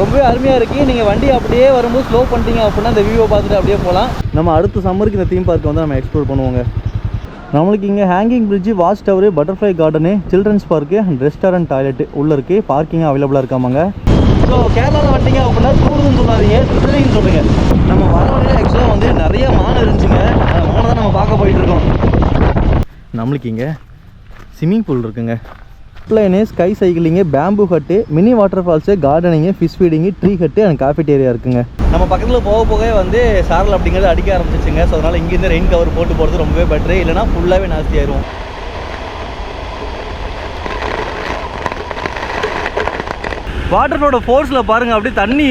ரொம்பவே அருமையாக இருக்குது நீங்கள் வண்டி அப்படியே வரும்போது ஸ்லோ பண்ணிட்டீங்க அப்படின்னா இந்த வியூவை பார்த்துட்டு அப்படியே போகலாம். நம்ம அடுத்த சம்மருக்கு இந்த தீம் பார்க்கை வந்து நம்ம எக்ஸ்ப்ளோர் பண்ணுவோங்க. நம்மளுக்கு இங்கே hanging bridge watch tower butterfly garden children's park and restaurant toilet உள்ளே இருக்குது பார்க்கிங் அவைலபிளாக இருக்காமாங்க. ஸோ கேரளாவில் வந்தீங்க அப்படின்னா டூருன்னு சொல்லாதீங்க. ட்ரிப்பிளிங்னு சொல்லுங்க நம்ம வர வழியில் ஆக்சுவலாக வந்து நிறைய மானம் இருந்துச்சுங்க. அந்த மானை தான் நம்ம பார்க்க போயிட்டு இருக்கோம். நம்மளுக்கு இங்கே ஸ்விம்மிங் பூல் இருக்குங்க. Line sky cycling bamboo hut mini water falls gardening fish feeding tree hut and cafeteria இருக்குங்க. நம்ம பக்கத்தில் போக போக வந்து சாரல் அப்படிங்கிறது அடிக்க ஆரம்பிச்சிச்சுங்க. ஸோ அதனால் இங்கேருந்து ரெயின் கவர் போட்டு போகிறது ரொம்பவே பெட்ரு இல்லைனா ஃபுல்லாகவே நாஸ்தி ஆயிரும். வாட்டரோட ஃபோர்ஸில் பாருங்கள் அப்படியே தண்ணி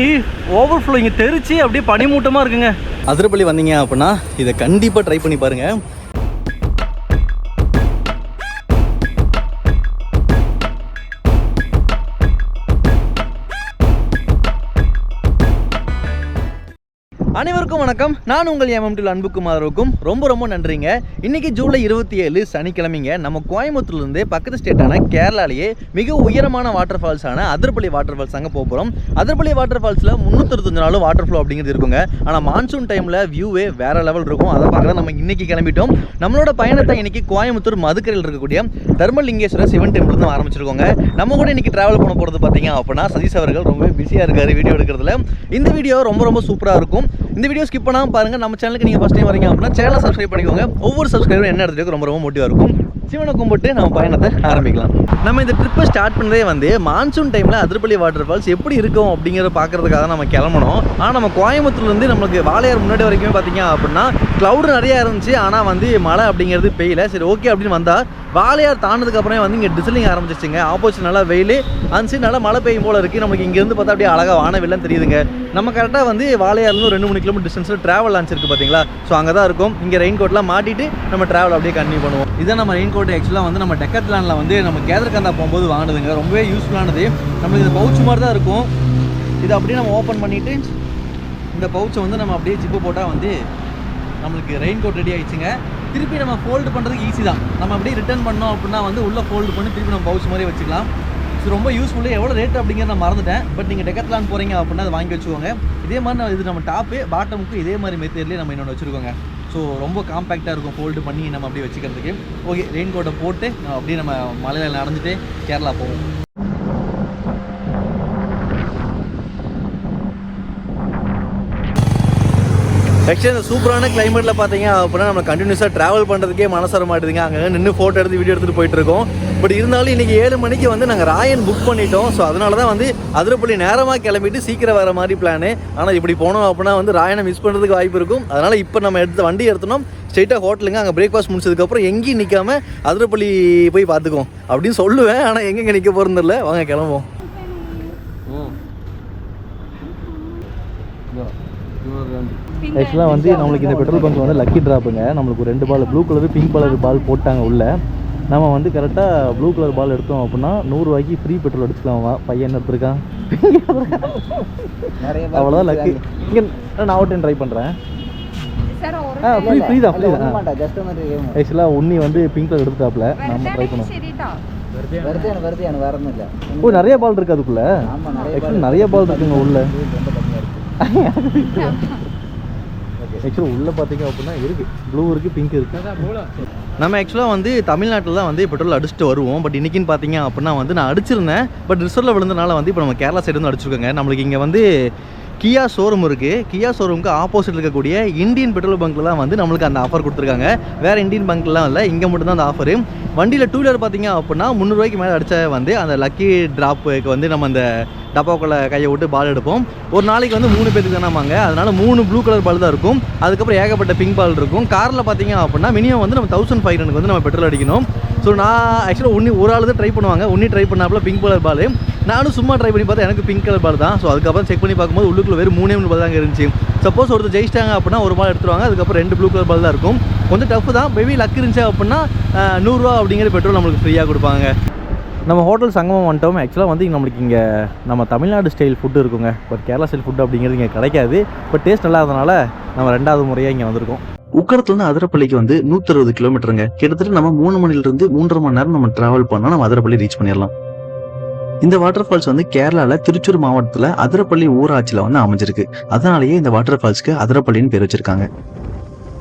ஓவர் ஃப்ளோ இங்கே தெரிச்சு அப்படியே பனிமூட்டமாக இருக்குங்க. அதிரப்பள்ளி வந்தீங்க அப்படின்னா இதை கண்டிப்பாக ட்ரை பண்ணி பாருங்கள் அனைவருக்கும் வணக்கம். நான் உங்கள் எம்எம்டில் அன்புக்குமாருக்கும் ரொம்ப ரொம்ப நன்றிங்க. இன்னைக்கு ஜூலை இருபத்தி ஏழு சனிக்கிழமைங்க. நம்ம கோயம்புத்தூர்லேருந்து பக்கத்து ஸ்டேட்டான கேரளாலேயே மிக உயரமான வாட்டர் ஃபால்ஸான அதிரப்பள்ளி வாட்டர் ஃபால்ஸ் அங்கே போக போகிறோம் அதிரப்பள்ளி வாட்டர் ஃபால்ஸில் முந்நூற்றஞ்சு நாளும் வாட்டர் ஃப்ளோ அப்படிங்கிறது இருக்குங்க. ஆனால் மான்சூன் டைமில் வியூவே வேற லெவல் இருக்கும். அதை பார்க்க நம்ம இன்னைக்கு கிளம்பிட்டோம். நம்மளோட பயணத்தை இன்னைக்கு கோயம்புத்தூர் மதுக்கரையில் இருக்கக்கூடிய தர்மலிங்கேஸ்வரர் சிவன் டெம்பிள் தான் ஆரம்பிச்சிருக்கோங்க. நம்ம கூட இன்னைக்கு ட்ராவல் பண்ண போகிறது பார்த்தீங்க அப்படின்னா சதீஷ் அவர்கள் ரொம்ப பிஸியாக இருக்காரு வீடியோ எடுக்கிறதுல. இந்த வீடியோ ரொம்ப ரொம்ப சூப்பராக இருக்கும். இந்த வீடியோ ஸ்கிப் பண்ணாமல் பாருங்கள் நம்ம சேனலுக்கு நீங்கள் ஃபஸ்ட் டைம் வரீங்க அப்படின்னா சேனலை சப்ஸ்கிரைப் பண்ணிக்கோங்க. ஒவ்வொரு சப்ஸ்கிரைபரும் என்ன இடத்துக்கு ரொம்ப ரொம்ப மோட்டிவாக இருக்கும். சிவனை கும்பிட்டு நம்ம பயணத்தை ஆரம்பிக்கலாம். நம்ம இந்த ட்ரிப்பை ஸ்டார்ட் பண்ணதே வந்து மான்சூன் டைமில் அதிரப்பள்ளி வாட்டர் ஃபால்ஸ் எப்படி இருக்கும் அப்படிங்கிறத பார்க்கறதுக்காக தான் நம்ம கிளம்பணும். ஆனால் நம்ம கோயம்புத்தூர்லேருந்து நம்மளுக்கு வாழையார் முன்னாடி வரைக்குமே பார்த்தீங்க அப்படின்னா க்ளவுடு நிறையா இருந்துச்சு. ஆனால் வந்து மழை அப்படிங்கிறது பெய்யல. சரி ஓகே அப்படின்னு வந்தால் வாழையார் தாண்டதுக்கப்புறமே வந்து இங்கே டிசிலிங் ஆரம்பிச்சிச்சுங்க ஆப்போசிட் நல்லா வெயில் அந்த சைடு நல்லா மழை பெய்யும் போல இருக்குது நமக்கு இங்கேருந்து பார்த்தா அப்படியே அழகாக வானவில்லைன்னு தெரியுதுங்க. நம்ம கரெக்டாக வந்து வாழையார்லேருந்து ரெண்டு மணிக்கு கிலோமீட்டர் டிஸ்டன்ஸில் ட்ராவல் லான்ச் இருக்குது பார்த்தீங்களா ஸோ அங்கே தான் இருக்கும். இங்கே ரெயின் கோட்லாம் மாட்டிட்டு நம்ம ட்ராவல் அப்படியே கண்டினியூ பண்ணுவோம். இதான் நம்ம ரெயின் கோட் ஆக்சுவலாக வந்து நம்ம டெக்கத்லானில் வந்து நம்ம கேதர்கந்தா போகும்போது வாங்கினதுங்க. ரொம்பவே யூஸ்ஃபுல்லானது நம்மளுக்கு இந்த பவுச் மாதிரி தான் இருக்கும். இதை அப்படியே நம்ம ஓப்பன் பண்ணிவிட்டு இந்த பவுச்சை வந்து நம்ம அப்படியே ஜிப்பு போட்டால் வந்து நம்மளுக்கு ரெயின் கோட் ரெடி ஆயிடுச்சுங்க. திருப்பி நம்ம ஃபோல்டு பண்ணுறதுக்கு ஈஸி தான். நம்ம அப்படியே ரிட்டர்ன் பண்ணோம் அப்படின்னா வந்து உள்ளே ஃபோல்டு பண்ணி திருப்பி நம்ம பவுச் மாதிரி வச்சுக்கலாம். ஸோ ரொம்ப யூஸ்ஃபுல்லு எவ்வளோ ரேட் அப்படிங்கிறத நான் மறந்துட்டேன். பட் நீங்கள் டெக்கத்லான் போகிறீங்க அப்படின்னா அதை வாங்கி வச்சுக்கோங்க. இதே மாதிரி நான் இது நம்ம டாப்பு பாட்டமுக்கு இதே மாதிரி மெத்தேட்லேயே நம்ம இன்னொன்று வச்சுருக்கோங்க. ஸோ ரொம்ப காம்பேக்டாக இருக்கும் ஃபோல்டு பண்ணி நம்ம அப்படியே வச்சுக்கிறதுக்கு. ஓகே ரெயின் கோட்டை போட்டு அப்படியே நம்ம மலையில் நடந்துட்டு கேரளா போவோம். ஆக்சுவலி இந்த சூப்பரான கிளைமேட்டில் பார்த்தீங்க அப்படின்னா நம்ம கண்டினியூஸாக ட்ராவல் பண்ணுறதுக்கே மனசர வர மாட்டேதுங்க அங்கே நின்று ஃபோட்டோ எடுத்து வீடியோ எடுத்துகிட்டு போயிட்டு இருக்கோம் பட் இருந்தாலும் இன்றைக்கி ஏழு மணிக்கு வந்து நாங்கள் ராயன் புக் பண்ணிட்டோம். ஸோ அதனால தான் வந்து அதிரப்பள்ளி நேரமாக கிளம்பிட்டு சீக்கிரம் வர மாதிரி பிளானு ஆனால் இப்படி போனோம் அப்படின்னா வந்து ராயனை மிஸ் பண்ணுறதுக்கு வாய்ப்பு இருக்கும். அதனால் இப்போ நம்ம எடுத்து வண்டி எடுத்தோம் ஸ்ட்ரெயிட்டாக ஹோட்டலுங்க அங்கே பிரேக்ஃபாஸ்ட் முடிச்சதுக்கப்புறம் எங்கேயும் நிற்காம அதிரப்பள்ளி போய் பார்த்துக்குவோம். அப்படின்னு சொல்லுவேன். ஆனால் எங்கெங்கே நிற்க போகிறதில்ல வாங்க கிளம்புவோம். ஆக்சுவலாக வந்து நம்மளுக்கு இந்த பெட்ரோல் பங்க் வந்து லக்கி ட்ராப்புங்க நம்மளுக்கு ரெண்டு ball blue colour pink colour ball போட்டாங்க உள்ள. நம்ம வந்து கரெக்டாக ப்ளூ கலர் பால் எடுத்தோம் அப்படின்னா நூறுரூவாய்க்கு ஃப்ரீ பெட்ரோல் எடுத்துக்கலாமா பையன் எடுத்துருக்கான் நிறைய அவ்வளோதான் லக்கி இங்கே நான் அவுட் ட்ரை பண்ணுறேன் சார் ஒரு ஆ ஃப்ரீ ஃப்ரீ தான் ஃப்ரீ ஆக்சுவலாக உன்னி வந்து பிங்க் கலர் எடுத்துட்டாப்ல. நம்ம ட்ரை பண்ணுவோம் ஓ நிறைய பால் இருக்கு அதுக்குள்ள? ஆமா நிறைய ஆக்சுவலி நிறைய பால் இருக்குங்க உள்ள. ஆக்சுவலாக உள்ளே பார்த்தீங்க அப்படின்னா இருக்குது ப்ளூ இருக்குது பிங்க் இருக்குது நம்ம ஆக்சுவலாக வந்து தமிழ்நாட்டில் தான் வந்து பெட்ரோல் அடிச்சுட்டு வருவோம். பட் இன்றைக்கின்னு பார்த்தீங்க அப்படின்னா வந்து நான் அடிச்சிருந்தேன். பட் ரிசர்வில் விழுந்தனால வந்து இப்போ நம்ம கேரளா சைடு வந்து அடிச்சிருக்கோங்க. நம்மளுக்கு இங்கே வந்து கியா ஷோரூம் இருக்குது கியா ஷோரூமுக்கு ஆப்போசிட் இருக்கக்கூடிய இந்தியன் பெட்ரோல் பங்க்லாம் வந்து நம்மளுக்கு அந்த ஆஃபர் கொடுத்துருக்காங்க. வேறு இந்தியன் பங்க்லாம் இல்லை இங்கே மட்டும்தான் அந்த ஆஃபரு வண்டியில் டூ வீலர் பார்த்தீங்க அப்படின்னா முந்நூறுவாய்க்கு மேலே அடித்தா வந்து அந்த லக்கி ட்ராப்புக்கு வந்து நம்ம அந்த டப்பாக்குள்ளே கையை விட்டு பால் எடுப்போம். ஒரு நாளைக்கு வந்து மூணு பேருக்கு தானாமாங்க அதனால் மூணு ப்ளூ கலர் பால் தான் இருக்கும். அதுக்கப்புறம் ஏகப்பட்ட பிங்க் பால் இருக்கும். காரில் பார்த்தீங்க அப்படின்னா மினிமம் வந்து நம்ம தௌசண்ட் ஃபைவ் ஹண்ட்ரட் வந்து நம்ம பெட்ரோல் அடிக்கணும். ஸோ நான் ஆக்சுவலாக உன்னி ஒரு ஆள் தான் ட்ரை பண்ணுவாங்க. உன்னி ட்ரை பண்ணாப்புல பிங்க் கலர் பால் நானும் சும்மா ட்ரை பண்ணி பார்த்தா எனக்கு பிங்க் கலர் பால் தான். ஸோ அதுக்கப்புறம் செக் பண்ணி பார்க்கும்போது உள்ளுக்குள்ள வெறும் மூணே மூணு பால் தாங்க இருந்துச்சு. சப்போஸ் ஒருத்தர் ஜெயிச்சிட்டாங்க அப்படின்னா ஒரு பால் எடுத்துருவாங்க. அதுக்கப்புறம் ரெண்டு ப்ளூ கலர் பால் தான் இருக்கும். கொஞ்சம் டஃப் தான். மேபி லக் இருந்துச்சு அப்படின்னா நூறுரூவா அப்படிங்கிற பெட்ரோல் நம்மளுக்கு ஃப்ரீயாக கொடுப்பாங்க. நம்ம ஹோட்டல் சங்கமம் வந்துட்டோம். ஆக்சுவலாக வந்து நம்மளுக்கு இங்கே நம்ம தமிழ்நாடு ஸ்டைல் ஃபுட்டு இருக்குங்க. பட் கேரளா ஸ்டைல் ஃபுட்டு அப்படிங்கிறது இங்கே கிடைக்காது. பட் டேஸ்ட் நல்லா இருந்தனால நம்ம ரெண்டாவது முறையாக இங்கே வந்திருக்கோம். உக்கரத்துலேருந்து அதிரப்பள்ளிக்கு வந்து நூற்றி அறுபது கிலோமீட்டருங்க கிட்டத்தட்ட நம்ம மூணு மணிலிருந்து மூன்றரை மணி நேரம் நம்ம ட்ராவல் பண்ணால் நம்ம அதிரப்பள்ளி ரீச் பண்ணிடலாம். இந்த வாட்டர் ஃபால்ஸ் வந்து கேரளால திருச்சூர் மாவட்டத்துல அதிரப்பள்ளி ஊராட்சியில வந்து அமைஞ்சிருக்கு. அதனாலேயே இந்த வாட்டர் ஃபால்ஸ்க்கு அதிரப்பள்ளின்னு பேர் வச்சிருக்காங்க.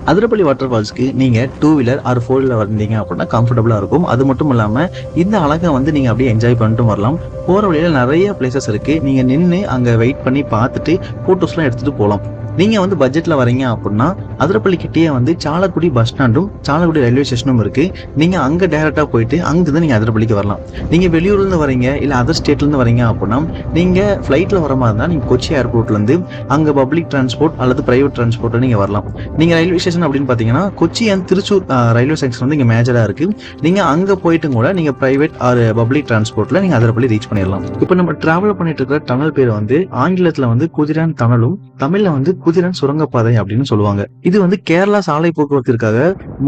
அதிரப்பள்ளி வாட்டர் ஃபால்ஸ்க்கு நீங்க two wheeler or four wheeler வந்தீங்க அப்படின்னா கம்ஃபர்டபுளா இருக்கும். அது மட்டும் இல்லாம இந்த அழகை வந்து நீங்க அப்படியே என்ஜாய் பண்ணிட்டு வரலாம். போற வழியில நிறைய பிளேசஸ் இருக்கு. நீங்க நின்று அங்க வெயிட் பண்ணி பார்த்துட்டு ஃபோட்டோஸ்லாம் எடுத்துட்டு போகலாம் நீங்கள் வந்து பட்ஜெட்டில் வரீங்க அப்படின்னா அதிரப்பள்ளிக்கிட்டேயே வந்து சாலக்குடி பஸ் ஸ்டாண்டும் சாலக்குடி ரயில்வே ஸ்டேஷனும் இருக்குது நீங்கள் அங்கே டேரெக்டாக போயிட்டு அங்கேருந்து நீங்கள் அதிரப்பள்ளிக்கு வரலாம். நீங்கள் வெளியூர்லேருந்து வரீங்க இல்லை அதர் ஸ்டேட்லேருந்து வரீங்க அப்படின்னா நீங்கள் ஃப்ளைட்டில் வர மாதிரி இருந்தால் நீங்கள் கொச்சி ஏர்போர்ட்லேருந்து அங்கே பப்ளிக் டிரான்ஸ்போர்ட் அல்லது ப்ரைவேட் டிரான்ஸ்போர்ட்ல நீங்கள் வரலாம். நீங்கள் ரயில்வே ஸ்டேஷன் அப்படின்னு பார்த்தீங்கன்னா Kochi and Thrissur railway station வந்து இங்கே மேஜராக இருக்குது நீங்கள் அங்கே போயிட்டும் கூட நீங்கள் ப்ரைவேட் ஆர் பப்ளிக் டிரான்ஸ்போர்ட்ல நீங்கள் அதிரப்பள்ளி ரீச் பண்ணிடலாம் இப்போ நம்ம ட்ராவல் பண்ணிட்டு இருக்கிற டனல் பேர் வந்து ஆங்கிலத்தில் வந்து குதிரான் டனலும் தமிழில் வந்து குதிரன் சுரங்கப்பாதை அப்படின்னு சொல்லுவாங்க. இது வந்து கேரளா சாலை போக்குவரத்திற்காக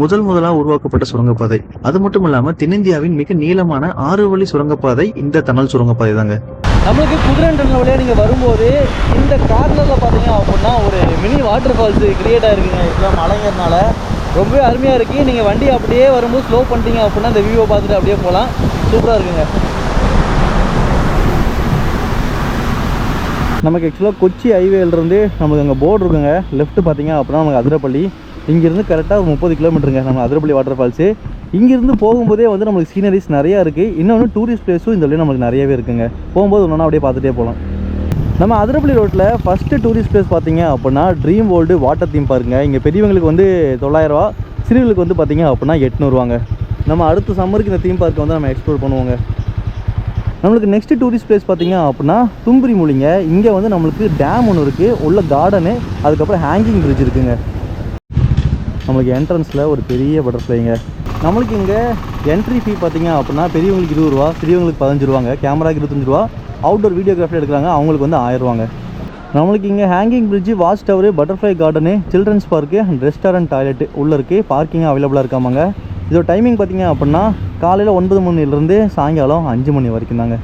முதல் முதலா உருவாக்கப்பட்ட சுரங்கப்பாதை. அது மட்டும் இல்லாம தென்னிந்தியாவின் மிக நீளமான ஆறு வழி சுரங்கப்பாதை இந்த டனல் சுரங்கப்பாதை தாங்க. நம்மளுக்கு குதிரண்டல் வழியாக நீங்கள் வரும்போது இந்த கார்னரில் பார்த்தீங்க அப்படின்னா ஒரு மினி வாட்டர் ஃபால்ஸ் கிரியேட் ஆகிருக்குங்க இதெல்லாம் மலைங்கிறதுனால ரொம்பவே அருமையாக இருக்குது நீங்கள் வண்டி அப்படியே வரும்போது ஸ்லோ பண்ணிட்டீங்க அப்படின்னா இந்த வியூவை பார்த்துட்டு அப்படியே போகலாம். சூப்பராக இருக்குங்க. நமக்கு ஆக்சுவலாக கொச்சி ஹைவேலேருந்து நமக்கு அங்கே போர்டு இருக்குங்க. லெஃப்ட் பார்த்தீங்க அப்படின்னா நமக்கு அதிரப்பள்ளி. இங்கேருந்து கரெக்டாக ஒரு முப்பது கிலோமீட்டருங்க நம்ம அதிரப்பள்ளி வாட்டர் ஃபால்ஸு இங்கேருந்து போகும்போதே வந்து நம்மளுக்கு சீனரிஸ் நிறையா இருக்குது இன்னொன்று டூரிஸ்ட் பிளேஸும் இந்த வழியும் நமக்கு நிறையவே இருக்குங்க. போகும்போது ஒன்றா அப்படியே பார்த்துட்டே போகலாம் நம்ம அதிரப்பள்ளி ரோட்டில் ஃபஸ்ட்டு டூரிஸ்ட் பிளேஸ் பார்த்தீங்க அப்படின்னா ட்ரீம் வேர்ல்டு வாட்டர் தீம் பார்க்குங்க இங்கே பெரியவங்களுக்கு வந்து தொள்ளாயிரரூவா சிறுவர்களுக்கு வந்து பார்த்தீங்க அப்படின்னா எட்நூறுவாங்க நம்ம அடுத்த சம்மருக்கு இந்த தீம் பார்க்கை வந்து நம்ம எக்ஸ்ப்ளோர் பண்ணுவோங்க. நம்மளுக்கு நெக்ஸ்ட் டூரிஸ்ட் பிளேஸ் பார்த்தீங்க அப்படின்னா தும்புரி மூலிங்க. இங்கே வந்து நம்மளுக்கு டேம் ஒன்று இருக்குது உள்ள கார்டனு அதுக்கப்புறம் ஹேங்கிங் பிரிட்ஜ் இருக்குங்க. நம்மளுக்கு என்ட்ரன்ஸில் ஒரு பெரிய பட்டர்ஃப்ளைங்க நம்மளுக்கு இங்கே என்ட்ரி ஃபீ பார்த்தீங்க அப்படின்னா பெரியவங்களுக்கு இருபது ரூபா சிறியவங்களுக்கு பதினஞ்சு ரூபாங்க. கேமராக்கு இருபத்தஞ்சு ரூபா அவுட்டோர் வீடியோகிராஃபி எடுக்கிறாங்க. அவங்களுக்கு வந்து ஆயிரம் நம்மளுக்கு இங்கே hanging bridge watch tower butterfly garden children's park and restaurant toilet உள்ளே இருக்குது பார்க்கிங் அவைலபிளாக இருக்காமாங்க. இதோட டைமிங் பார்த்தீங்க அப்படின்னா காலையில் ஒன்பது மணிலேருந்து சாயங்காலம் அஞ்சு மணி வரைக்கும் தாங்க.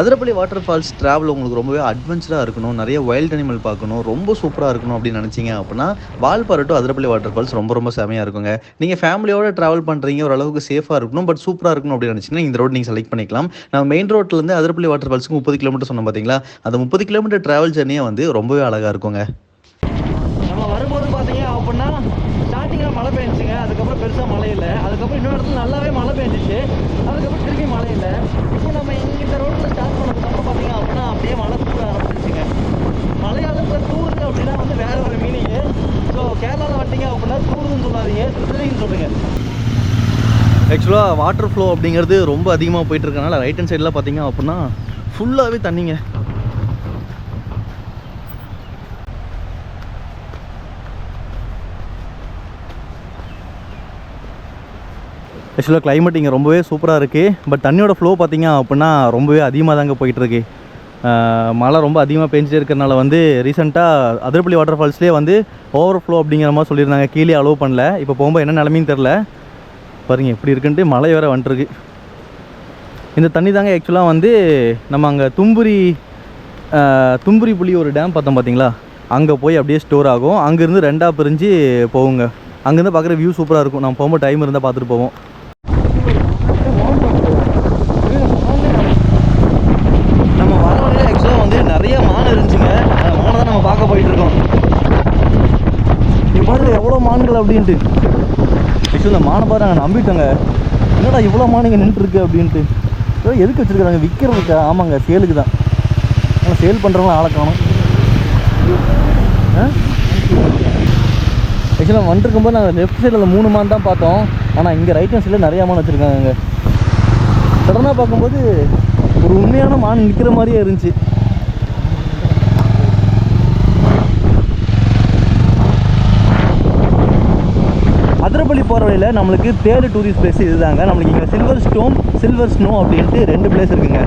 அதிரப்பள்ளி வாட்டர் ஃபால்ஸ் ட்ராவல் உங்களுக்கு ரொம்பவே அட்வென்ச்சராக இருக்கணும். நிறைய வைல்ட் அனிமல் பார்க்கணும். ரொம்ப சூப்பராக இருக்கணும் அப்படின்னு நினச்சிங்க அப்படின்னா Valparai to Athirappilly water falls ரொம்ப ரொம்ப செமையாக இருக்குங்க. நீங்கள் ஃபேமிலியோட ட்ராவல் பண்ணுறீங்க ஓரளவுக்கு சேஃபாக இருக்கணும் பட் சூப்பராக இருக்கணும் அப்படின்னு நினச்சிங்கன்னா இந்த ரோட் நீங்கள் செலக்ட் பண்ணிக்கலாம். நம்ம மெயின் ரோட்லேருந்து அதிரப்பள்ளி வாட்டர் ஃபால்ஸுக்கு முப்பது கிலோமீட்டர் சொன்னோம் பார்த்தீங்களா அந்த முப்பது கிலோமீட்டர் ட்ராவல் ஜர்னியாக வந்து ரொம்பவே அழகாக இருக்குங்க. அப்படின்னா ஸ்டார்டிங்கில் மழை பெஞ்சிச்சுங்க. அதுக்கப்புறம் பெருசாக மழை இல்லை. அதுக்கப்புறம் இன்னொரு இடத்துல நல்லாவே மழை பெஞ்சிச்சு. அதுக்கப்புறம் திருப்பி மழை இல்லை. இப்போ நம்ம இந்த ரோட்டில் ஸ்டார்ட் பண்ணதுக்கப்புறம் பார்த்தீங்க அப்படின்னா அப்படியே மழை தூர ஆரம்பிச்சிச்சுங்க மழையால தூருது அப்படின்னா வந்து வேற ஒரு மீனிங்கு ஸோ கேரளாவில் வந்தீங்க அப்படின்னா தூருதுன்னு சொல்லாதீங்க. திருத்தலிங்கன்னு சொல்லுங்க. ஆக்சுவலாக வாட்டர் ஃப்ளோ அப்படிங்கிறது ரொம்ப அதிகமாக போயிட்டுருக்கனால ரைட் ஹேண்ட் சைடில் பார்த்தீங்க அப்படின்னா ஃபுல்லாகவே தண்ணிங்க. ஆக்சுவலாக கிளைமேட் இங்கே ரொம்பவே சூப்பராக இருக்குது பட் தண்ணியோட ஃப்ளோ பார்த்தீங்க அப்படின்னா ரொம்பவே அதிகமாக தாங்க போயிட்டுருக்கு மழை ரொம்ப அதிகமாக பெஞ்சிட்டே இருக்கிறனால வந்து ரீசெண்டாக அதிரப்பள்ளி வாட்டர் ஃபால்ஸ்லேயே வந்து ஓவர் ஃப்ளோ அப்படிங்கிற மாதிரி சொல்லியிருந்தாங்க. கீழே அலோவ் பண்ணல. இப்போ போகும்போது என்ன நிலமைன்னு தெரில பாருங்கள் எப்படி இருக்குன்ட்டு மழை வேறு வந்துட்டுருக்கு இந்த தண்ணி தாங்க ஆக்சுவலாக வந்து நம்ம அங்கே தும்புரி தும்புரி புலி ஒரு டேம் பார்த்தோம் பார்த்தீங்களா? அங்கே போய் அப்படியே ஸ்டோர் ஆகும். அங்கேருந்து ரெண்டாக பிரிஞ்சு போகுங்க. அங்கேருந்து பார்க்குற வியூ சூப்பராக இருக்கும். நம்ம போகும்போது டைம் இருந்தால் பார்த்துட்டு போவோம் நம்ம வர வழியில் ஆக்சுவலாக வந்து நிறைய மான் இருந்துச்சுங்க அந்த மானை தான் நம்ம பார்க்க போயிட்டு இருக்கோம் இங்கே பாருங்க எவ்வளோ மான்கள் அப்படின்ட்டு. ஆக்சுவலி இந்த மானை பாரு நாங்கள் நம்பிட்டோங்க. என்னடா இவ்வளோ மான் இங்கே நின்றுருக்கு அப்படின்ட்டு. ஏதோ எதுக்கு வச்சுருக்காங்க விற்கிறதுக்கு ஆமாங்க சேலுக்கு தான். ஆனால் சேல் பண்ணுறவங்க ஆளை காணும். ஆக்சுவலாக வந்துருக்கும்போது நாங்கள் லெஃப்ட் சைடில் மூணு மான் தான் பார்த்தோம். ஆனால் இங்கே ரைட் ஹேண்ட் சைடில் நிறையா மான் வச்சுருக்காங்க சடனாக பார்க்கும்போது ஒரு உண்மையான மான் நிற்கிற மாதிரியே இருந்துச்சு. திருப்பள்ளி போகிற வழியில் நம்மளுக்கு தேர்டு டூரிஸ்ட் பிளேஸ் இதுதாங்க. நம்மளுக்கு இங்கே சில்வர் ஸ்டோன் சில்வர் ஸ்னோ அப்படின்ட்டு ரெண்டு பிளேஸ் இருக்குங்க.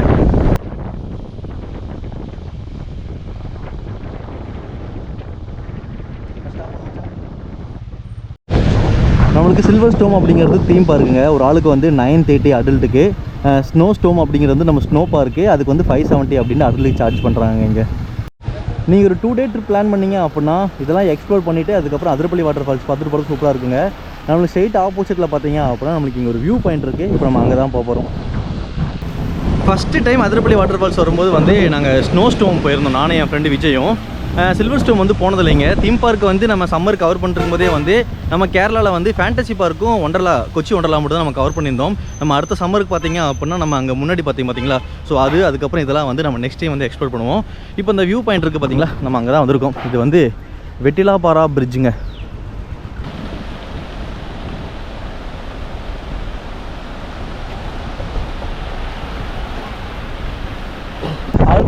நம்மளுக்கு சில்வர் ஸ்டோம் அப்படிங்கிறது தீம் பார்க்குங்க ஒரு ஆளுக்கு வந்து நைன் தேர்ட்டி அடல்ட்டுக்கு ஸ்னோ ஸ்டோம் அப்படிங்கிறது வந்து நம்ம ஸ்னோ பார்க்கு அதுக்கு வந்து ஃபைவ் செவன்ட்டி அப்படின்னு அடல்ட்டுக்கு சார்ஜ் பண்ணுறாங்க இங்கே. நீங்கள் ஒரு டூ டே ட்ரிப் பிளான் பண்ணீங்க அப்படின்னா இதெல்லாம் எக்ஸ்ப்ளோர் பண்ணிவிட்டு அதுக்கப்புறம் அதிரப்பள்ளி வாட்டர் ஃபால்ஸ் பார்த்துட்டு போகிறது சூப்பராக இருக்குங்க. நம்மளுக்கு ஸ்ட்ரெயிட் ஆப்போசிட்டில் பார்த்தீங்க அப்படின்னா நம்மளுக்கு இங்கே ஒரு வியூ பாயிண்ட் இருக்குது இப்போ நம்ம அங்கே தான் போக போகிறோம் first time Athirappilly water falls வரும்போது வந்து நாங்கள் ஸ்னோ ஸ்டோம் போயிருந்தோம். நானும் என் ஃப்ரெண்டு விஜயும். சில்வர் ஸ்டோம் வந்து போனதில்லைங்க. தீம் பார்க் வந்து நம்ம சம்மர் கவர் பண்ணிருக்கும் போதே வந்து நம்ம கேரளாவில் வந்து ஃபேண்டசி பார்க்கும் ஒண்டர்லா கொச்சி ஒண்டர்லா மட்டும் தான் நம்ம கவர் பண்ணியிருந்தோம். நம்ம அடுத்த சம்மருக்கு பார்த்தீங்க அப்படின்னா நம்ம அங்கே முன்னாடி பார்த்தீங்க பார்த்தீங்களா? ஸோ அது அதுக்கப்புறம் இதெல்லாம் வந்து நம்ம நெக்ஸ்ட் டைம் வந்து எக்ஸ்ப்ளோர் பண்ணுவோம். இப்போ இந்த வியூ பாயிண்ட் இருக்குது பார்த்தீங்களா? நம்ம அங்கே தான் வந்திருக்கோம். இது வந்து வெட்டிலாபாரா பிரிட்ஜுங்க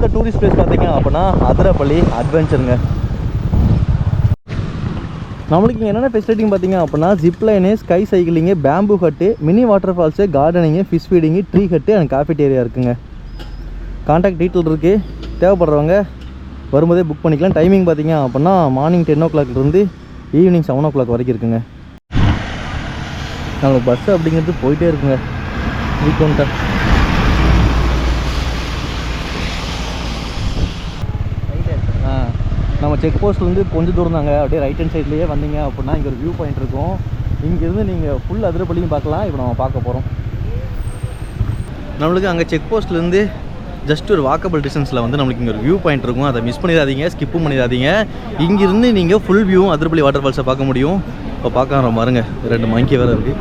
இருக்க டூரிஸ்ட் பிளேஸ் பார்த்தீங்க அப்படின்னா அதிரப்பள்ளி அட்வென்ச்சருங்க நம்மளுக்கு இங்கே என்னென்ன ஃபெசிலிட்டிங் பார்த்தீங்க அப்படின்னா zip line sky cycling bamboo hut mini water falls gardening fish feeding tree hut and cafeteria இருக்குங்க. கான்டாக்ட் டீட்டெயில் இருக்குது தேவைப்படுறவங்க வரும்போதே புக் பண்ணிக்கலாம். டைமிங் பார்த்தீங்க அப்படின்னா மார்னிங் டென் ஓ கிளாக்லேருந்து ஈவினிங் செவன் ஓ கிளாக் வரைக்கும் இருக்குங்க. நம்மளுக்கு பஸ் அப்படிங்கிறது போயிட்டே இருக்குங்க. வீக் ஒன்ட்டை நம்ம செக் போஸ்ட்லேருந்து கொஞ்சம் தூரம் தாங்க. அப்படியே ரைட் ஹேண்ட் சைட்லேயே வந்தீங்க அப்படின்னா இங்கே ஒரு வியூ பாயிண்ட் இருக்கும். இங்கேருந்து நீங்கள் ஃபுல் அதிரப்பள்ளியும் பார்க்கலாம். இப்போ நம்ம பார்க்க போகிறோம் நம்மளுக்கு அங்கே செக் போஸ்ட்லேருந்து ஜஸ்ட் ஒரு வாக்கபிள் டிஸ்டன்ஸில் வந்து நம்மளுக்கு இங்கே ஒரு வியூ பாயிண்ட் இருக்கும். அதை மிஸ் பண்ணிடாதீங்க ஸ்கிப்பும் பண்ணிடாதீங்க. இங்கேருந்து நீங்கள் ஃபுல் வியூ அதிரப்பள்ளி வாட்டர் ஃபால்ஸை பார்க்க முடியும். இப்போ பார்க்க பாருங்க ரெண்டு மங்கி வேறு இருக்குது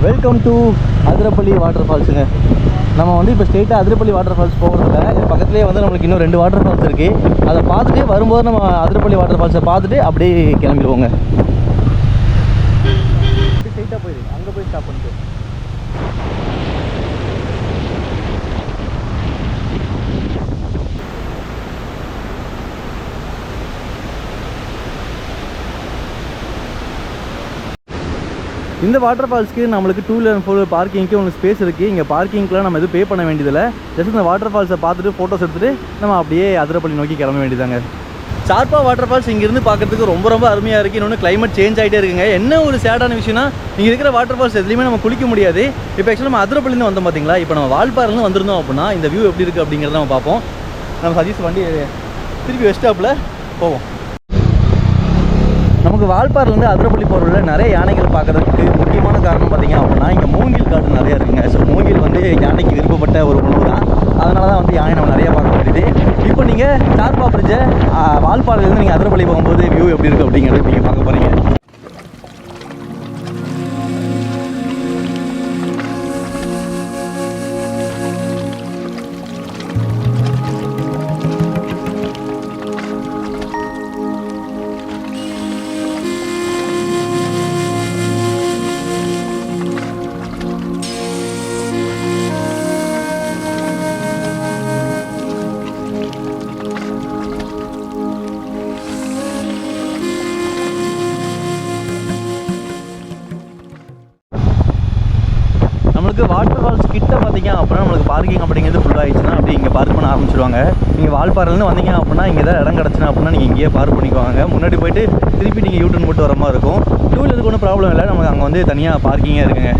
வெல்கம் டு அதிரப்பள்ளி வாட்டர் ஃபால்ஸுங்க நம்ம வந்து இப்போ ஸ்ட்ரெயிட்டாக அதிரப்பள்ளி வாட்டர் ஃபால்ஸ் போகிறதில்ல இது பக்கத்துலேயே வந்து நம்மளுக்கு இன்னும் ரெண்டு வாட்டர் ஃபால்ஸ் இருக்குது அதை பார்த்துட்டு வரும்போது நம்ம அதிரப்பள்ளி வாட்டர் ஃபால்ஸை பார்த்துட்டு அப்படியே கிளம்பிடுவோங்க ஸ்ட்ரெயிட்டாக போயிடு அங்கே போய் ஸ்டாப் பண்ணிட்டு இந்த வாட்டர் ஃபால்ஸ்க்கு நம்மளுக்கு டூ வீலர் ஃபோர் பார்க்கிங்க்கு உங்களுக்கு ஸ்பேஸ் இருக்குது இங்கே பார்க்கிங்க்குலாம் நம்ம எதுவும் பே பண்ண வேண்டியதில்லை. ஜஸ்ட் இந்த வாட்டர் ஃபால்ஸை பார்த்துட்டு ஃபோட்டோஸ் எடுத்துகிட்டு நம்ம அப்படியே அதிரப்பள்ளி நோக்கி கிளம்ப வேண்டியதாங்க சார்பா வாட்டர் ஃபால்ஸ் இங்கேருந்து பார்க்கறதுக்கு ரொம்ப ரொம்ப அருமையாக இருக்குது இன்னொன்று கிளைமேட் சேஞ்ச் ஆகிட்டே இருக்குங்க. என்ன ஒரு சேடான விஷயம்னா இங்கே இருக்கிற வாட்டர் ஃபால்ஸ் எதுலையுமே நம்ம குளிக்க முடியாது. இப்போ ஆக்சுவலாக நம்ம அதிரப்பள்ளிருந்து வந்தோம் பார்த்தீங்களா இப்போ நம்ம வால்பாறையிலேருந்து வந்திருந்தோம் அப்படின்னா இந்த வியூ எப்படி இருக்குது அப்படிங்கிறத நம்ம பார்ப்போம். நம்ம சஜீஸ் வண்டி திருப்பி வெஸ்ட் ஸ்டாப்பில் போவோம். நமக்கு வால்பாறையிலேருந்து அதிரப்பள்ளி போகிறதுல நிறைய யானைகள் பார்க்குறதுக்கு முக்கியமான காரணம் பார்த்திங்க அப்படின்னா இங்கே மூங்கில் காடு நிறைய இருக்குங்க. ஸோ மூங்கில் வந்து யானைக்கு விருப்பப்பட்ட ஒரு உணவு தான். அதனால தான் வந்து யானை நம்ம நிறையா பார்க்க முடியுது இப்போ நீங்கள் சார்பா பிரிட்ஜை வால்பாறையிலேருந்து நீங்கள் அதிரப்பள்ளி போகும்போது வியூ எப்படி இருக்குது அப்படிங்கிறத நீங்கள் பார்க்க போகிறீங்க நீங்கள் வந்தீங்க அப்படின்னா இங்கே ஏதாவது இடம் கிடச்சினா அப்படின்னா நீங்கள் இங்கேயே பார்க் பண்ணிக்குவாங்க. முன்னாடி போயிட்டு திருப்பி நீங்கள் யூட்டன் போட்டு வர மாதிரி இருக்கும். டூ வீலருக்கு ஒன்றும் ப்ராப்ளம் இல்லை. நமக்கு அங்கே வந்து தனியாக பார்க்கிங்கே இருக்குங்க.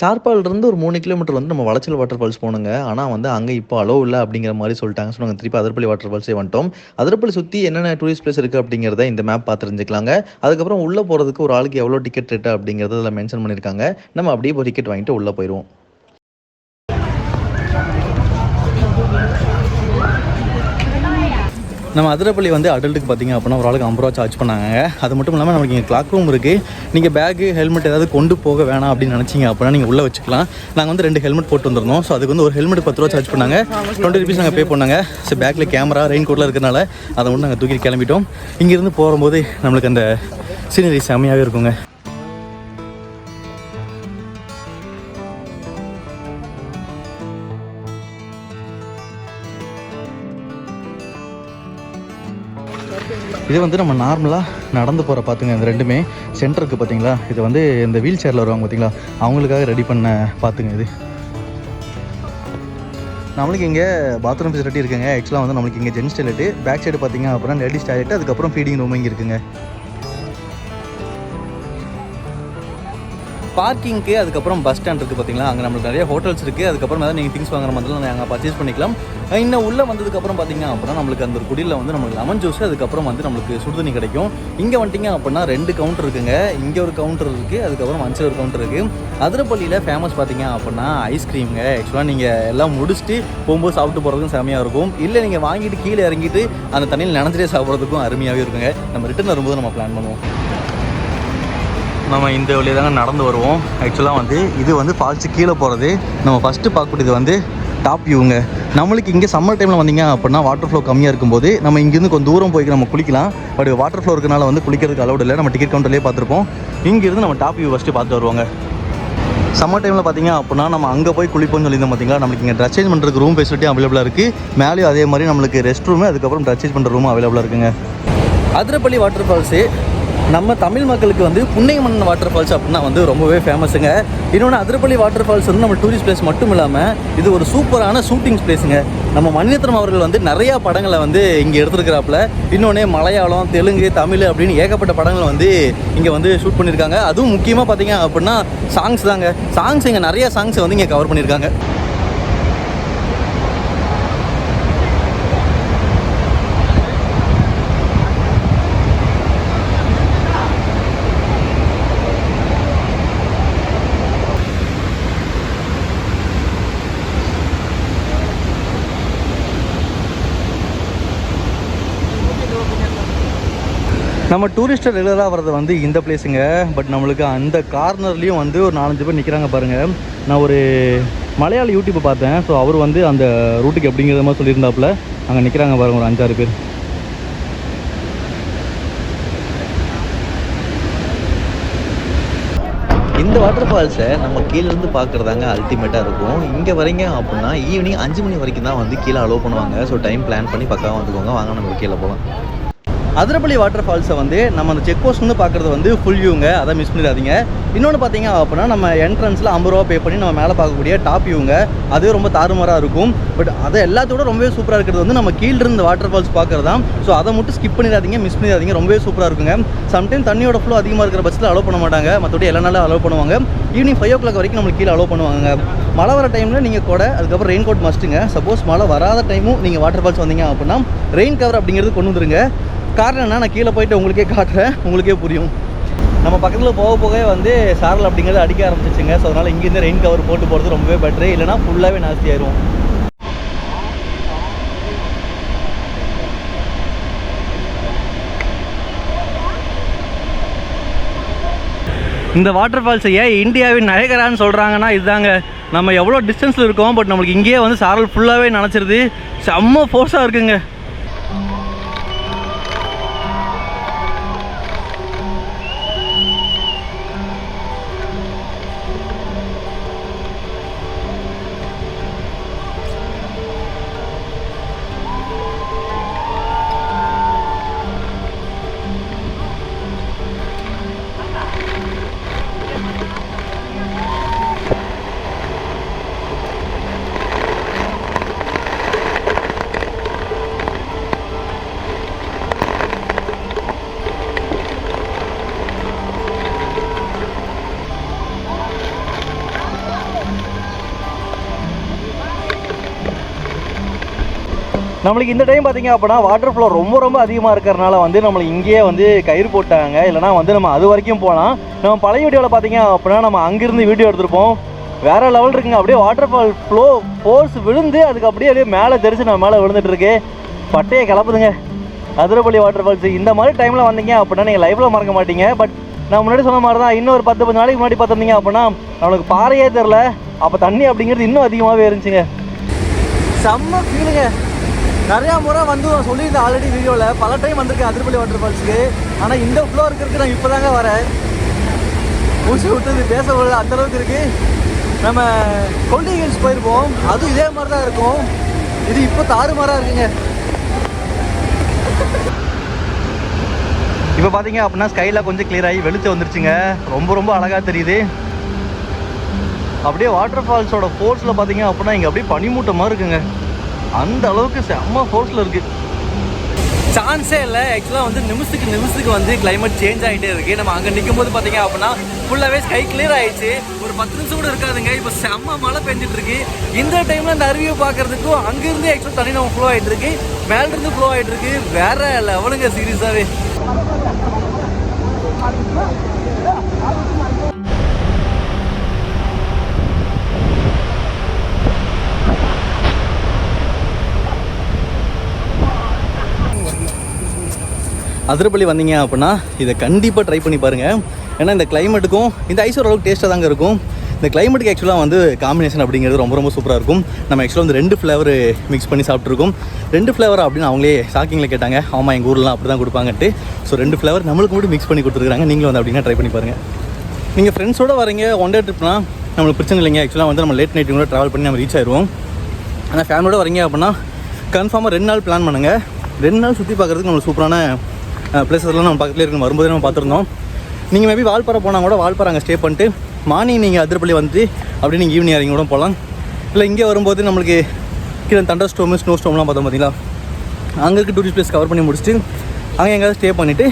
சார்பாலிருந்து ஒரு மூணு கிலோமீட்டர் வந்து நம்ம வளச்சல் வாட்டர் ஃபால்ஸ் போனோங்க ஆனால் வந்து அங்கே இப்போ அலோ இல்லை அப்படிங்கிற மாதிரி சொல்லிட்டாங்க. ஸோ நாங்கள் திருப்பி அதிரப்பள்ளி வாட்டர் ஃபால்ஸே வந்துட்டோம். அதிரப்பள்ளி சுற்றி என்னென்ன டூரிஸ்ட் பிளேஸ் இருக்குது அப்படிங்கிறத இந்த மேப் பார்த்து தெரிஞ்சுக்கலாங்க அதுக்கப்புறம் உள்ளே போகிறதுக்கு ஒரு ஆளுக்கு எவ்வளோ டிக்கெட் ரேட்டு அப்படிங்கிறத அதில் மென்ஷன் பண்ணியிருக்காங்க நம்ம அப்படியே போய் டிக்கெட் வாங்கிட்டு உள்ளே போயிடுவோம் நம்ம அதிரப்பள்ளி வந்து அடல்ட்டுக்கு பார்த்தீங்க அப்படின்னா ஒரு ஆளுக்கு ஐம்பது ரூபா சார்ஜ் பண்ணாங்க. அது மட்டும் இல்லாமல் நமக்கு இங்கே கிளாக் ரூம் இருக்குது நீங்கள் பேக்கு ஹெல்மெட் ஏதாவது கொண்டு போக வேணாம் அப்படின்னு நினச்சிங்க அப்படின்னா நீங்கள் உள்ளே வச்சுக்கலாம். நாங்கள் வந்து ரெண்டு ஹெல்மெட் போட்டு வந்திருந்தோம். ஸோ அதுக்கு வந்து ஒரு ஹெல்மெட் பத்து ரூபா சார்ஜ் பண்ணாங்க. டுவெண்ட்டி ருபீஸ் நாங்கள் பே பண்ணாங்க. ஸோ பேக்கில் கேமரா ரெயின் கோட்டில் இருக்கிறனால அதை வந்து நாங்கள் தூக்கி கிளம்பிட்டோம். இங்கேருந்து போகும்போது நம்மளுக்கு அந்த சீனரி செம்மையாகவே இருக்குங்க. இது வந்து நம்ம நார்மலாக நடந்து போகிற பார்த்துங்க இந்த ரெண்டுமே. சென்டருக்கு பார்த்தீங்களா இது வந்து இந்த வீல் சேரில் வருவாங்க பார்த்தீங்களா அவங்களுக்காக ரெடி பண்ண பார்த்துங்க இது. நம்மளுக்கு இங்கே பாத்ரூம் ஃபெசிலிட்டி இருக்குங்க. ஆக்சுவலாக வந்து நம்மளுக்கு இங்கே ஜென்ஸ் டாய்லெட்டு பேக் சைடு பார்த்தீங்க அப்புறம் லேடிஸ் டாய்லெட் அதுக்கப்புறம் ஃபீடிங் ரூம் இங்கே இருக்குங்க. பார்க்கிங்க்கு அதுக்கப்புறம் பஸ் ஸ்டாண்ட் இருக்குது பார்த்தீங்களா அங்கே நம்மளுக்கு நிறைய ஹோட்டல்ஸ் இருக்குது அதுக்கப்புறம் ஏதாவது நீங்கள் திங்ஸ் வாங்குற மாதிரிலாம் நாங்கள் பர்ச்சேஸ் பண்ணிக்கலாம். இன்னும் உள்ளே வந்ததுக்கப்புறம் பார்த்தீங்க அப்படின்னா நம்மளுக்கு அந்த ஒரு குடியில் வந்து நம்மளுக்கு லெமன் ஜூஸ் அதுக்கப்புறம் வந்து நம்மளுக்கு சுடுதண்ணி கிடைக்கும். இங்கே வந்துட்டிங்க அப்படின்னா ரெண்டு கவுண்டர் இருக்குங்க. இங்கே ஒரு கவுண்டர் இருக்குது அதுக்கப்புறம் மஞ்சள் ஒரு கவுண்டர் இருக்குது அதிரப்பள்ளியில் ஃபேமஸ் பார்த்தீங்க அப்படின்னா ஐஸ்கிரீம்ங்க ஆக்சுவலாக நீங்கள் எல்லாம் முடிச்சுட்டு போகும்போது சாப்பிட்டு போகிறதுக்கும் செமையாக இருக்கும். இல்லை நீங்கள் வாங்கிட்டு கீழே இறங்கிட்டு அந்த தண்ணியில் நினச்சிட்டே சாப்பிட்றதுக்கும் அருமையாகவே இருக்குங்க. நம்ம ரிட்டர்ன் வரும்போது நம்ம பிளான் பண்ணுவோம். நம்ம இந்த வழியாக தாங்க நடந்து வருவோம். ஆக்சுவலாக வந்து இது வந்து ஃபால்ஸு கீழே போகிறது நம்ம ஃபஸ்ட்டு பார்க்கக்கூடியது வந்து டாப் வியூங்க நம்மளுக்கு இங்கே சம்மர் டைமில் வந்தீங்க அப்படின்னா வாட்டர் ஃப்ளோ கம்மியாக இருக்கும்போது நம்ம இங்கேருந்து கொஞ்சம் தூரம் போய்க்கு நம்ம குளிக்கலாம். பட் வாட்டர் ஃப்ளோ இருக்கனால வந்து குளிக்கிறதுக்கு அலௌட் இல்லை. நம்ம டிக்கெட் கவுண்டர்லேயே பார்த்துருப்போம். இங்கேருந்து நம்ம டாப் வியூ ஃபஸ்ட்டு பார்த்து வருவாங்க. சம்மர் டைமில் பார்த்தீங்க அப்படின்னா நம்ம அங்கே போய் குளிப்போம்னு சொல்லியிருந்தோம் பார்த்தீங்களா? நம்மளுக்கு இங்கே ட்ரெஸ் சேஞ்ச் பண்ணுறதுக்கு ரூம் ஃபெசிலிட்டி அவைலபிளாக இருக்குது மேலேயும் அதே மாதிரி நம்மளுக்கு ரெஸ்ட் ரூமு அதுக்கப்புறம் ட்ரெஸ் சேஞ்ச் பண்ணுற ரூம் அவைலபிளாக இருக்குங்க. அதிரப்பள்ளி வாட்டர் ஃபால்ஸு நம்ம தமிழ் மக்களுக்கு வந்து புன்னையமன்னன் வாட்டர் ஃபால்ஸ் அப்படின்னா வந்து ரொம்பவே ஃபேமஸுங்க இன்னொன்று அதிரப்பள்ளி வாட்டர் ஃபால்ஸ் வந்து நம்ம டூரிஸ்ட் பிளேஸ் மட்டும் இல்லாமல் இது ஒரு சூப்பரான ஷூட்டிங் பிளேஸுங்க நம்ம மணிரத்னம் அவர்கள் வந்து நிறையா படங்களை வந்து இங்கே எடுத்துருக்கிறாப்புல. இன்னொன்று மலையாளம் தெலுங்கு தமிழ் அப்படின்னு ஏகப்பட்ட படங்களை வந்து இங்கே வந்து ஷூட் பண்ணியிருக்காங்க. அதுவும் முக்கியமாக பார்த்தீங்க அப்படின்னா சாங்ஸ் தாங்க. சாங்ஸ் இங்கே நிறையா சாங்ஸை வந்து இங்கே கவர் பண்ணியிருக்காங்க. நம்ம டூரிஸ்டர் ரெகுலராக வர்றது வந்து இந்த பிளேஸுங்க பட் நம்மளுக்கு அந்த கார்னர்லேயும் வந்து ஒரு நாலஞ்சு பேர் நிற்கிறாங்க பாருங்கள் நான் ஒரு மலையாள யூடியூப்பை பார்த்தேன். ஸோ அவர் வந்து அந்த ரூட்டுக்கு எப்படிங்கிற மாதிரி சொல்லியிருந்தாப்புல. அங்கே நிற்கிறாங்க பாருங்க ஒரு அஞ்சாறு பேர். இந்த வாட்டர் ஃபால்ஸை நம்ம கீழேருந்து பார்க்குறதாங்க அல்டிமேட்டாக இருக்கும். இங்கே வரீங்க அப்படின்னா ஈவினிங் அஞ்சு மணி வரைக்கும் தான் வந்து கீழே அலோவ் பண்ணுவாங்க. ஸோ டைம் பிளான் பண்ணி பக்காவாக வந்துக்கோங்க. வாங்க நம்ம கீழே போகலாம் அதிரப்பள்ளி வாட்டர் ஃபால்ஸை வந்து நம்ம அந்த செக் போஸ்ட்லேருந்து பார்க்குறது வந்து ஃபுல் வியூங்க அதை மிஸ் பண்ணிடாதீங்க. இன்னொன்று பார்த்தீங்க அப்படின்னா நம்ம என்ட்ரன்ஸில் ஐம்பது ரூபா பே பண்ணி நம்ம மேலே பார்க்கக்கூடிய டாப் வியூங்க அது ரொம்ப தாறுமாறாக இருக்கும். பட் அதை எல்லாத்தோட ரொம்பவே சூப்பராக இருக்கிறது வந்து நம்ம கீழே இருந்த வாட்டர் ஃபால்ஸ் பார்க்குறது தான். ஸோ அதை மட்டும் ஸ்கிப் பண்ணிடாதீங்க மிஸ் பண்ணிடாதீங்க. ரொம்பவே சூப்பராக இருக்குங்க. சம்டைம் தண்ணியோட ஃப்ளோ அதிகமாக இருக்கிற பட்சத்தில் அலோவ் பண்ண மாட்டாங்க. மற்றபடி எல்லா நாளும் அலோவ் பண்ணுவாங்க. ஈவினிங் ஃபைவ் ஓ கிளாக் வரைக்கும் நம்மளுக்கு கீழே அலோவ் பண்ணுவாங்க மழை வர டைமில் நீங்கள் கூட அதுக்கப்புறம் ரெயின் கோட் மஸ்ட்டுங்க சப்போஸ் மழை வராத டைமும் நீங்கள் வாட்டர் ஃபால்ஸ் வந்தீங்க அப்படின்னா ரெயின் கவர் அப்படிங்கிறது கொண்டு வந்துருங்க. காரணம் என்ன நான் கீழே போயிட்டு உங்களுக்கே காட்டுறேன். உங்களுக்கே புரியும். நம்ம பக்கத்தில் போக போக வந்து சாரல் அப்படிங்கிறது அடிக்க ஆரம்பிச்சிச்சுங்க. ஸோ அதனால் இங்கேருந்து ரெயின் கவர் போட்டு போகிறது ரொம்பவே பெட்ரு இல்லைனா ஃபுல்லாகவே நாஸ்தி ஆயிரும். இந்த வாட்டர் ஃபால்ஸை ஏன் இந்தியாவின் நயகரான்னு சொல்கிறாங்கன்னா இதுதாங்க. நம்ம எவ்வளோ டிஸ்டன்ஸில் இருக்கோம் பட் நம்மளுக்கு இங்கேயே வந்து சாரல் ஃபுல்லாகவே நினச்சிருது. செம்ம ஃபோர்ஸாக இருக்குங்க. நம்மளுக்கு இந்த டைம் பார்த்தீங்க அப்படின்னா வாட்டர் ஃப்ளோ ரொம்ப ரொம்ப அதிகமாக இருக்கிறனால வந்து நம்மளுக்கு இங்கேயே வந்து கயிறு போட்டாங்க. இல்லைனா வந்து நம்ம அது வரைக்கும் போகலாம். நம்ம பழைய வீடியோவில் பார்த்தீங்க அப்படின்னா நம்ம அங்கேருந்து வீடியோ எடுத்திருப்போம். வேற லெவல் இருக்குங்க. அப்படியே வாட்டர் ஃபால் ஃப்ளோ ஃபோர்ஸ் விழுந்து அதுக்கு அப்படியே அப்படியே மேலே தெரிச்சு நம்ம மேலே விழுந்துட்டுருக்கு பட்டையை கிளப்புதுங்க அதிரப்பள்ளி வாட்டர் ஃபால்ஸ் இந்த மாதிரி டைமில் வந்தீங்க அப்படின்னா நீங்கள் லைஃப்பில் மறக்க மாட்டீங்க. பட் நான் முன்னாடி சொன்ன மாதிரி தான் இன்னொரு பத்து பத்து நாளைக்கு முன்னாடி பார்த்துருந்தீங்க அப்படின்னா நம்மளுக்கு பாறையே தெரில அப்போ தண்ணி அப்படிங்கிறது இன்னும் அதிகமாகவே இருந்துச்சுங்க. செம்ம ஃபீலுங்க நிறையா முறை வந்து நான் சொல்லியிருந்தேன் ஆல்ரெடி வீடியோவில் பல டைம் வந்திருக்கேன் அதிர்பலி வாட்டர் ஃபால்ஸுக்கு ஆனால் இந்த ஃப்ளோ இருக்கிறதுக்கு நான் இப்போ தாங்க வரேன். மூச்சு விட்டது பேச முடியல அந்த அளவுக்கு இருக்குது நம்ம கொல்லி ஹில்ஸ் போயிருப்போம். அதுவும் இதே மாதிரி தான் இருக்கும். இது இப்போ தாறுமாறாக இருக்குங்க. இப்போ பார்த்தீங்க அப்படின்னா ஸ்கைல கொஞ்சம் கிளியர் ஆகி வெளிச்சம் வந்துருச்சுங்க. ரொம்ப ரொம்ப அழகாக தெரியுது. அப்படியே வாட்டர் ஃபால்ஸோட ஃபோர்ஸில் பார்த்தீங்க அப்படின்னா இங்கே அப்படியே பனிமூட்டமாக இருக்குங்க. அந்த அளவுக்கு செம்ம ஃபோர்ஸில் இருக்குது சான்ஸே இல்லை. ஆக்சுவலாக வந்து நிமிஷத்துக்கு நிமிஷத்துக்கு வந்து கிளைமேட் சேஞ்ச் ஆகிட்டே இருக்குது நம்ம அங்கே நிற்கும் போது பார்த்தீங்க அப்படின்னா ஃபுல்லாகவே ஸ்கை கிளியர் ஆயிடுச்சு. ஒரு பத்து நிமிஷம் கூட இருக்காதுங்க. இப்போ செம்ம மழை பெஞ்சிட்டு இருக்கு இந்த டைமில் இந்த அருவியை பார்க்குறதுக்கும் அங்கேருந்து ஆக்சுவலாக தண்ணி நம்ம ஃப்ளோ ஆகிட்டு இருக்கு. மேலேருந்து ஃப்ளோ ஆகிட்டு இருக்கு. வேற லெவலுங்க சீரியஸாகவே அதிரப்பள்ளி வந்தீங்க அப்படின்னா இதை கண்டிப்பாக ட்ரை பண்ணி பாருங்கள் ஏன்னா இந்த கிளைமேட்டுக்கும் இந்த ஐஸ் ஓரளவுக்கு டேஸ்ட்டாக தாங்க இருக்கும். இந்த கிளைமேட்டுக்கு ஆக்சுவலாக வந்து காம்பினேஷன் அப்படிங்கிறது ரொம்ப ரொம்ப சூப்பராக இருக்கும். நம்ம ஆக்சுவலாக வந்து ரெண்டு ஃப்ளேவர் மிக்ஸ் பண்ணி சாப்பிட்ருக்கோம் ரெண்டு ஃப்ளேவர் அப்படின்னு அவங்களே ஷாக்கிங்கில் கேட்டாங்க. ஆமாம் எங்கள் ஊர்லாம் அப்படி தான் கொடுப்பாங்கன்ட்டு. ஸோ ரெண்டு ஃப்ளேவர் நம்மளுக்கு மட்டும் மிக்ஸ் பண்ணி கொடுத்துருக்காங்க. நீங்களும் வந்து அப்படின்னா ட்ரை பண்ணி பாருங்கள் நீங்கள் ஃப்ரெண்ட்ஸோடு வரீங்க ஒன் டே ட்ரிப்னா நம்மளுக்கு பிரச்சனை இல்லைங்க. ஆக்சுவலாக வந்து நம்ம லேட் நைட்டு கூட ட்ராவல் பண்ணி நம்ம ரீச் ஆயிடுவோம் ஆனால் ஃபேமிலியோட வரீங்க அப்படின்னா கன்ஃபார்மாக ரெண்டு நாள் பிளான் பண்ணுங்கள் ரெண்டு நாள் சுற்றி பார்க்குறதுக்கு நம்மளுக்கு சூப்பரான பிளேசஸ்லாம் நம்ம பக்கத்தில் இருக்கு. வரும்போதே நம்ம பார்த்துருந்தோம். நீங்கள் மேபி வால்பாறை போனால் கூட வால்பாறை அங்கே ஸ்டே பண்ணிட்டு மார்னிங் நீங்கள் அதிரப்பள்ளி வந்து அப்படியே நீங்கள் ஈவினிங் இறங்கி கூட போகலாம் இல்லை இங்கே வரும்போது நம்மளுக்கு கீழே தண்டர் ஸ்டோமு ஸ்னோ ஸ்டோம்லாம் பார்த்தோம் பார்த்தீங்களா அங்கே இருக்க டூரிஸ்ட் பிளேஸ் கவர் பண்ணி முடிச்சுட்டு அங்கே எங்கேயாவது ஸ்டே பண்ணிவிட்டு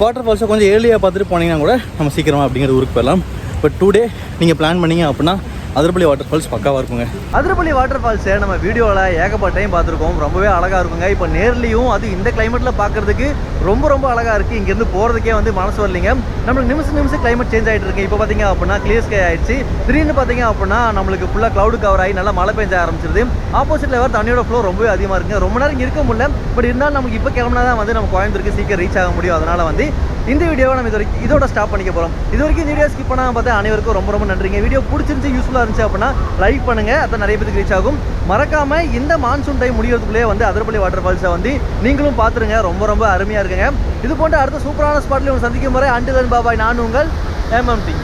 வாட்டர் ஃபால்ஸை கொஞ்சம் ஏர்லியாக பார்த்துட்டு போனீங்கன்னா கூட நம்ம சீக்கிரமாக அப்படிங்கிற ஊருக்கு போயிடலாம். பட் டூ டே நீங்கள் பிளான் பண்ணீங்க அப்படின்னா அதிரப்பள்ளி வாட்டர் ஃபால்ஸ் பக்காவாக இருக்குங்க. அதிரப்பள்ளி வாட்டர் ஃபால்ஸை நம்ம வீடியோவில் ஏகப்பட்ட டைம் பார்த்துருக்கோம். ரொம்பவே அழகாக இருக்குங்க. இப்போ நேர்லேயும் அது இந்த கிளைமேட்டில் பார்க்கறதுக்கு ரொம்ப ரொம்ப அழகாக இருக்குது இங்கேருந்து போகிறதுக்கே வந்து மனசு வரலைங்க. நம்மளுக்கு நிமிஷம் நிமிஷம் கிளைமேட் சேஞ்ச் ஆகிட்டு இருக்கு. இப்போ பார்த்தீங்க அப்படின்னா கிளியர் ஸ்கை ஆயிடுச்சு. திடீர்னு பார்த்தீங்க அப்படின்னா நம்மளுக்கு ஃபுல்லாக க்ளவுடு கவர் ஆகி நல்லா மழை பெஞ்ச ஆரம்பிச்சிருது. ஆப்போசிட்டில் வேறு தண்ணியோட ஃப்ளோ ரொம்பவே அதிகமாக இருக்குங்க. ரொம்ப நேரம் இருக்க முடியல. பட் இருந்தாலும் நமக்கு இப்போ கிளம்புனா தான் வந்து நம்ம கோயம்புத்தூருக்கு சீக்கிரம் ரீச் ஆக முடியும். அதனால் வந்து இந்த வீடியோவை நம்ம இது வரைக்கும் இதோட ஸ்டாப் பண்ணிக்க போகிறோம் இது வரைக்கும் இந்த வீடியோ ஸ்கிப் பண்ணாமல் பார்த்தா அனைவருக்கும் ரொம்ப ரொம்ப நன்றிங்க. வீடியோ பிடிச்சிருந்து யூஸ்ஃபுல்லாக இருந்துச்சு அப்படின்னா லைக் பண்ணுங்க. அதான் நிறைய பேருக்கு ரீச் ஆகும். மறக்காமல் இந்த மான்சூன் டைம் முடியறதுக்குள்ளே வந்து அதர்பள்ளி வாட்டர் ஃபால்ஸை வந்து நீங்களும் பார்த்துருங்க. ரொம்ப ரொம்ப அருமையாக இருக்குங்க இது போன்ற அடுத்த சூப்பரான ஸ்பாட்டில் உங்களை சந்திக்கும் முறை அண்டுதன் பாபாய் நான் உங்கள் எம்எம்டி